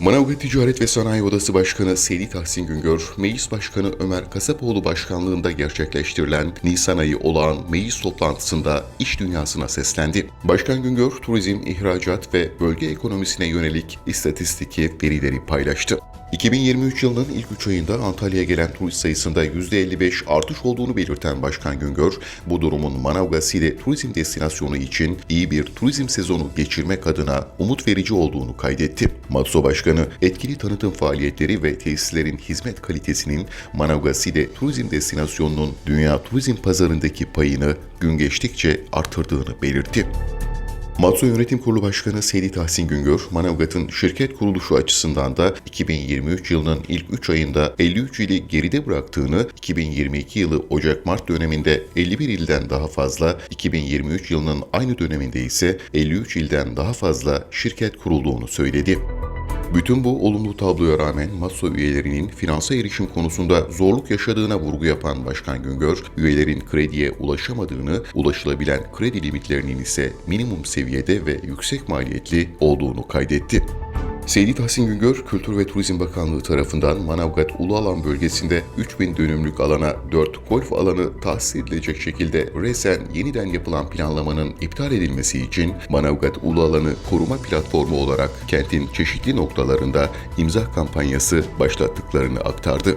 Manavgat Ticaret ve Sanayi Odası Başkanı Seydi Tahsin Güngör, Meclis Başkanı Ömer Kasapoğlu başkanlığında gerçekleştirilen Nisan ayı olağan meclis toplantısında iş dünyasına seslendi. Başkan Güngör, turizm, ihracat ve bölge ekonomisine yönelik istatistiki verileri paylaştı. 2023 yılının ilk 3 ayında Antalya'ya gelen turist sayısında %55 artış olduğunu belirten Başkan Güngör, bu durumun Manavgasile turizm destinasyonu için iyi bir turizm sezonu geçirmek adına umut verici olduğunu kaydetti. Matso Başkanı, etkili tanıtım faaliyetleri ve tesislerin hizmet kalitesinin Manavgasile turizm destinasyonunun dünya turizm pazarındaki payını gün geçtikçe artırdığını belirtti. Matso Yönetim Kurulu Başkanı Seydi Tahsin Güngör, Manavgat'ın şirket kuruluşu açısından da 2023 yılının ilk 3 ayında 53 ili geride bıraktığını, 2022 yılı Ocak-Mart döneminde 51 ilden daha fazla, 2023 yılının aynı döneminde ise 53 ilden daha fazla şirket kurulduğunu söyledi. Bütün bu olumlu tabloya rağmen Matso üyelerinin finansa erişim konusunda zorluk yaşadığına vurgu yapan Başkan Güngör, üyelerin krediye ulaşamadığını, ulaşılabilen kredi limitlerinin ise minimum seviyede ve yüksek maliyetli olduğunu kaydetti. Seydi Tahsin Güngör, Kültür ve Turizm Bakanlığı tarafından Manavgat Ulu Alan bölgesinde 3000 dönümlük alana 4 golf alanı tahsis edilecek şekilde resen yeniden yapılan planlamanın iptal edilmesi için Manavgat Ulu Alanı Koruma Platformu olarak kentin çeşitli noktalarında imza kampanyası başlattıklarını aktardı.